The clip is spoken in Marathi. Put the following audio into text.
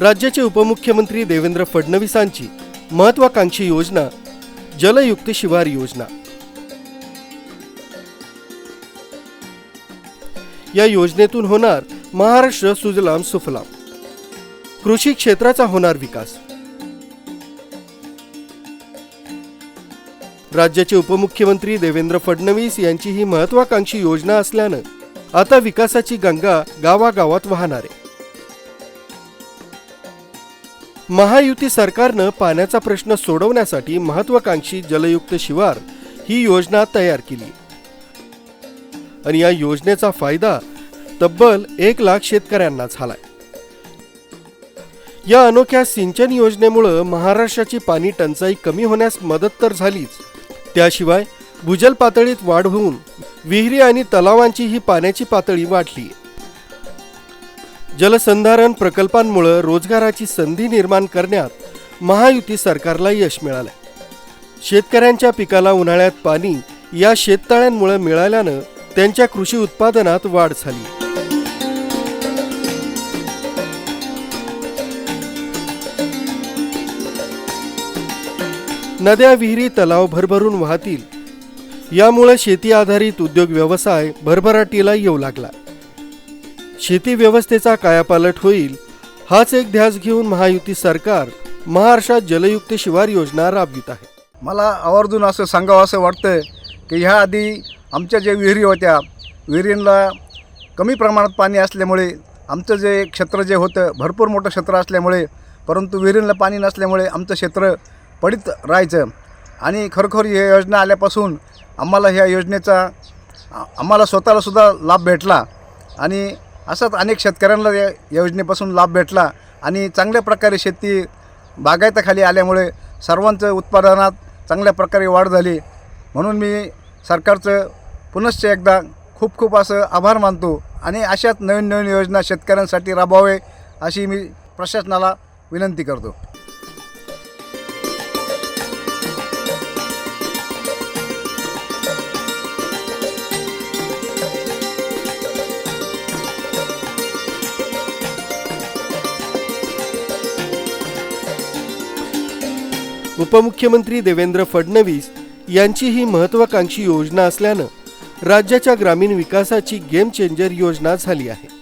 राज्याचे उपमुख्यमंत्री देवेंद्र फडणवीसांची महत्वाकांक्षी योजना जलयुक्त शिवार योजना. या योजनेतून होणार महाराष्ट्र सुजलाम सुफलाम. कृषी क्षेत्राचा होणार विकास. राज्याचे उपमुख्यमंत्री देवेंद्र फडणवीस यांची ही महत्वाकांक्षी योजना असल्यानं आता विकासाची गंगा गावागावात वाहणार. आहे महायुती सरकारनं पाण्याचा प्रश्न सोडवण्यासाठी महत्वाकांक्षी जलयुक्त शिवार ही योजना तयार केली. आणि या योजनेचा फायदा तब्बल एक लाख शेतकऱ्यांना झालाय. या अनोख्या सिंचन योजनेमुळं महाराष्ट्राची पाणी टंचाई कमी होण्यास मदत तर झालीच. त्याशिवाय भूजल पातळीत वाढ होऊन विहिरी आणि तलावांची ही पाण्याची पातळी वाढली. जलसंधारण प्रकल्पांमुळं रोजगाराची संधी निर्माण करण्यात महायुती सरकारला यश मिळालंय. शेतकऱ्यांच्या पिकाला उन्हाळ्यात पाणी या शेततळ्यांमुळे मिळाल्यानं त्यांच्या कृषी उत्पादनात वाढ झाली. नद्या विहिरी तलाव भरभरून वाहतील. यामुळे शेती आधारित उद्योग व्यवसाय भरभराटीला येऊ लागला. शेती व्यवस्थेचा कायापालट होईल हाच एक ध्यास घेऊन महायुती सरकार महाराष्ट्रात जलयुक्त शिवार योजना राबवित आहे. मला आवर्जून असं सांगावं असं वाटतं की ह्या आधी आमच्या ज्या विहिरी होत्या विहिरींना कमी प्रमाणात पाणी असल्यामुळे आमचं जे क्षेत्र जे होतं भरपूर मोठं क्षेत्र असल्यामुळे परंतु विहिरींना पाणी नसल्यामुळे आमचं क्षेत्र पडीत राहायचं. आणि खरोखर ही योजना आल्यापासून आम्हाला ह्या योजनेचा आम्हाला स्वतःलासुद्धा लाभ भेटला. आणि असंच अनेक शेतकऱ्यांना या योजनेपासून लाभ भेटला आणि चांगल्या प्रकारे शेती बागायताखाली आल्यामुळे सर्वांचं उत्पादनात चांगल्या प्रकारे वाढ झाली. म्हणून मी सरकारचं पुनश्च एकदा खूप खूप असं आभार मानतो आणि अशाच नवीन नवीन योजना शेतकऱ्यांसाठी राबवावे अशी मी प्रशासनाला विनंती करतो. उपमुख्यमंत्री देवेंद्र फडणवीस यांची ही महत्वाकांक्षी योजना असल्यानं राज्याच्या ग्रामीण विकासाची गेम चेंजर योजना झाली आहे.